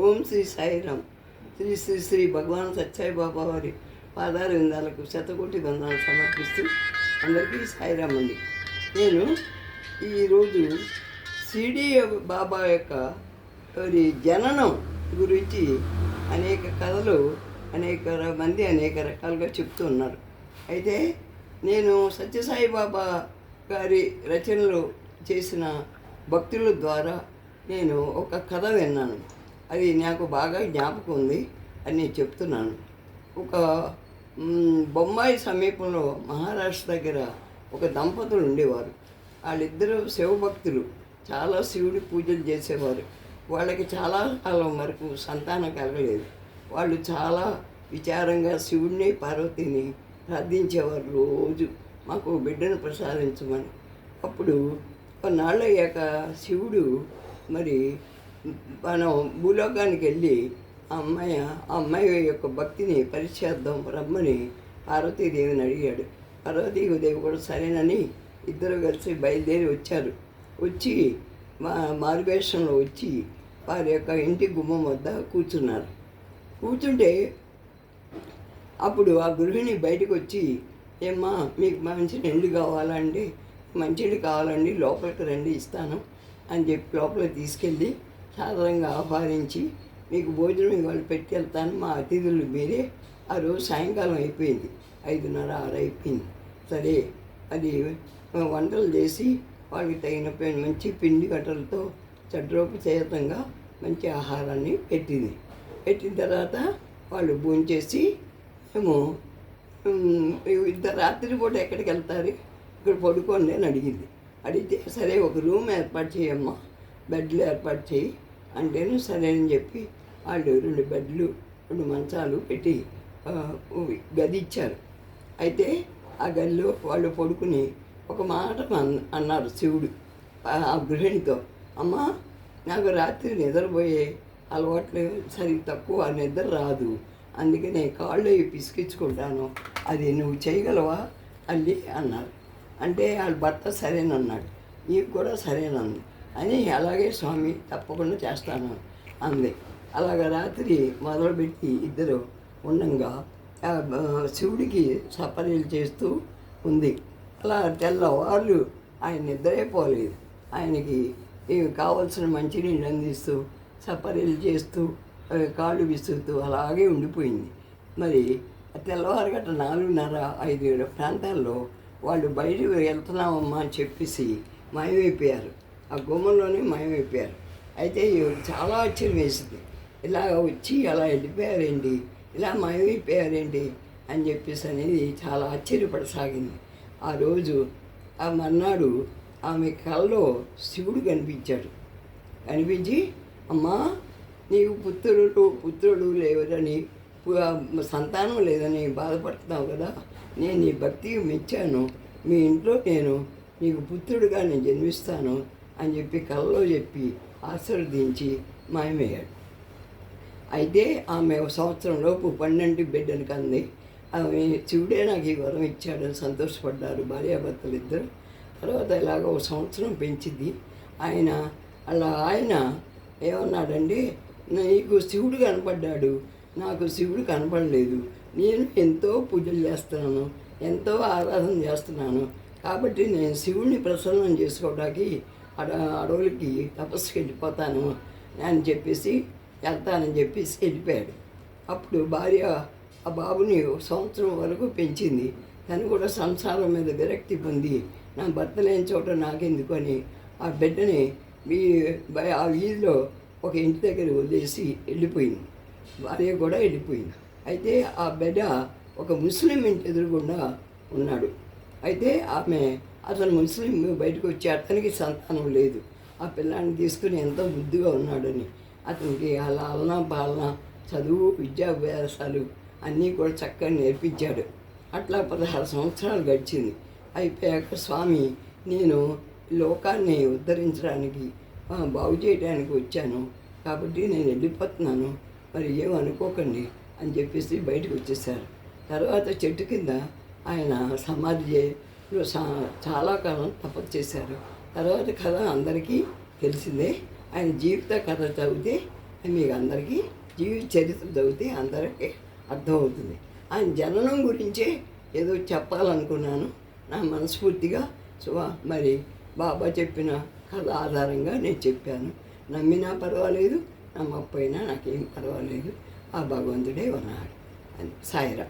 ఓం శ్రీ సాయిరామ్. శ్రీ శ్రీ శ్రీ భగవాన్ సత్యాయి బాబా వారి పాదార విందాలకు శతకోటి బంధాలు సమర్పిస్తూ అందరికీ సాయిరామ్ అండి. నేను ఈరోజు సిడి బాబా యొక్క వారి జననం గురించి అనేక కథలు అనేక మంది అనేక రకాలుగా చెప్తూ ఉన్నారు. అయితే నేను సత్యసాయి బాబా గారి రచనలు చేసిన భక్తుల ద్వారా నేను ఒక కథ విన్నాను. అది నాకు బాగా జ్ఞాపకం ఉంది అని నేను చెప్తున్నాను. ఒక బొమ్మాయి బొంబాయి సమీపంలో మహారాష్ట్ర దగ్గర ఒక దంపతులు ఉండేవారు. వాళ్ళిద్దరూ శివభక్తులు. చాలా శివుడి పూజలు చేసేవారు. వాళ్ళకి చాలా కాలం వరకు సంతానం కలగలేదు. వాళ్ళు చాలా విచారంగా శివుడిని పార్వతిని ప్రార్థించేవారు రోజు. మాకు బిడ్డను ప్రసాదించమని. అప్పుడు కొన్నాళ్ళు అయ్యాక శివుడు మరి మనం భూలోకానికి వెళ్ళి ఆ అమ్మాయి ఆ అమ్మాయి యొక్క భక్తిని పరిచేద్దాం రమ్మని పార్వతీదేవిని అడిగాడు. పార్వతీదేవి కూడా సరేనని ఇద్దరు కలిసి బయలుదేరి వచ్చారు. వచ్చి మా మారువేషంలో వచ్చి వారి యొక్క ఇంటి గుమ్మం వద్ద కూర్చున్నారు. కూర్చుంటే అప్పుడు ఆ గృహిణి బయటకు వచ్చి ఏమ్మా మీకు మంచి నీళ్ళు కావాలండి మంచిది కావాలండి లోపలికి రండి ఇస్తాను అని చెప్పి లోపలికి తీసుకెళ్ళి సాధారణంగా ఆహ్వానించి మీకు భోజనం ఇవాళ పెట్టి వెళ్తాను మా అతిథులు మీరే. ఆ రోజు సాయంకాలం అయిపోయింది. ఐదున్నర ఆరు అయిపోయింది. సరే అది వంటలు చేసి వాళ్ళకి తగిన మంచి పిండి కట్టలతో చడ్రోపచేతంగా మంచి ఆహారాన్ని పెట్టింది. పెట్టిన తర్వాత వాళ్ళు భోంచేసి మేము ఇంత రాత్రి పూట ఎక్కడికి వెళ్తారు? ఇక్కడ పడుకోండి అని అడిగింది. అడిగితే సరే ఒక రూమ్ ఏర్పాటు చేయమ్మా. బెడ్లు ఏర్పాటు చేయి అంటేనే సరే అని చెప్పి వాళ్ళు రెండు బెడ్లు రెండు మంచాలు పెట్టి గది ఇచ్చారు. అయితే ఆ గదిలో వాళ్ళు పడుకుని ఒక మాట అన్నారు శివుడు ఆ గృహిణితో. అమ్మా నాకు రాత్రి నిద్రపోయే అలవాట్లు సరి తక్కువ నిద్ర రాదు. అందుకే నేను కాళ్ళు అవి పిసికించుకుంటాను అది నువ్వు చేయగలవా? అల్లి అన్నారు. అంటే వాళ్ళ భర్త సరేనన్నాడు. నీకు కూడా సరేనంది అని అలాగే స్వామి తప్పకుండా చేస్తాను అంది. అలాగ రాత్రి మొదలుపెట్టి ఇద్దరు ఉండంగా శివుడికి సపర్యలు చేస్తూ ఉంది. అలా తెల్లవాళ్ళు ఆయన నిద్రైపోలేదు. ఆయనకి కావలసిన మంచినీళ్ళు అందిస్తూ సపర్యలు చేస్తూ కాళ్ళు విసురుతూ అలాగే ఉండిపోయింది. మరి తెల్లవారు గట్ట నాలుగున్నర ఐదు ఏడు ప్రాంతాల్లో వాళ్ళు బయటకు వెళ్తున్నామమ్మా అని చెప్పేసి మాయమైపోయారు. ఆ గుమ్మంలోనే మాయమైపోయారు. అయితే ఈవిడ చాలా ఆశ్చర్యం వేసింది ఇలా వచ్చి అలా వెళ్ళిపోయారండి ఇలా మాయమైపోయారండి అని చెప్పేసి అనేది చాలా ఆశ్చర్యపడసాగింది. ఆ రోజు ఆ మర్నాడు ఆమె కళ్ళలో శివుడు కనిపించాడు. కనిపించి అమ్మా నీకు పుత్రుడు పుత్రుడు లేవరని సంతానం లేదని బాధపడుతున్నావు కదా. నేను నీ భక్తికి మెచ్చాను. మీ ఇంట్లో నేను నీకు పుత్రుడుగా నేను జన్మిస్తాను. అని చెప్పి కళ్ళలో చెప్పి ఆశీర్వదించి మాయమయ్యాడు. అయితే ఆమె ఒక సంవత్సరంలోపు పన్నెండు బిడ్డను కంది. ఆమె శివుడే నాకు ఈ వరం ఇచ్చాడని సంతోషపడ్డారు భార్యాభర్తలు ఇద్దరు. తర్వాత ఇలాగ ఒక సంవత్సరం పెంచింది ఆయన అలా ఆయన ఏమన్నాడండి నీకు శివుడు కనపడ్డాడు. నాకు శివుడు కనపడలేదు. నేను ఎంతో పూజలు చేస్తున్నాను ఎంతో ఆరాధన చేస్తున్నాను. కాబట్టి నేను శివుడిని ప్రసన్నం చేసుకోవడానికి అడవులకి తపస్సుకి వెళ్ళిపోతాను అని చెప్పేసి వెళ్తానని చెప్పేసి వెళ్ళిపోయాడు. అప్పుడు భార్య ఆ బాబుని ఒక సంవత్సరం వరకు పెంచింది. తను కూడా సంసారం మీద విరక్తి పొంది నా భర్త లేని చోట నాకెందుకు అని ఆ బిడ్డని మీ ఆ వీధిలో ఒక ఇంటి దగ్గర వదిలేసి వెళ్ళిపోయింది. భార్య కూడా వెళ్ళిపోయింది. అయితే ఆ బిడ్డ ఒక ముస్లిం ఇంటి ఎదురుగుండా ఉన్నాడు. అయితే ఆమె అతను ముస్లిం బయటకు వచ్చి అతనికి సంతానం లేదు. ఆ పిల్లాన్ని తీసుకుని ఎంతో బుద్ధిగా ఉన్నాడని. అతనికి అలా అలనా పాలన చదువు విద్యాభ్యాసాలు అన్నీ కూడా చక్కగా నేర్పించాడు. అట్లా పదహారు సంవత్సరాలు గడిచింది. అయిపోయాక స్వామి నేను లోకాన్ని ఉద్ధరించడానికి బాగు చేయడానికి వచ్చాను. కాబట్టి నేను వెళ్ళిపోతున్నాను. మరి ఏమనుకోకండి అని చెప్పేసి బయటకు వచ్చేసారు తర్వాత చెట్టు కింద ఆయన సమాధి చాలా కాలం తపస్సు చేశారు. తర్వాత కథ అందరికీ తెలిసిందే. ఆయన జీవిత కథ చదివితే మీకు అందరికీ జీవిత చరిత్ర చదివితే అందరికీ అర్థమవుతుంది. ఆయన జననం గురించే ఏదో చెప్పాలనుకున్నాను. నా మనస్ఫూర్తిగా సో మరి బాబా చెప్పిన కథ ఆధారంగా నేను చెప్పాను. నమ్మినా పర్వాలేదు నమ్మకపోయినా నాకేం పర్వాలేదు. ఆ భగవంతుడే ఉన్నాడు. అని సాయిరా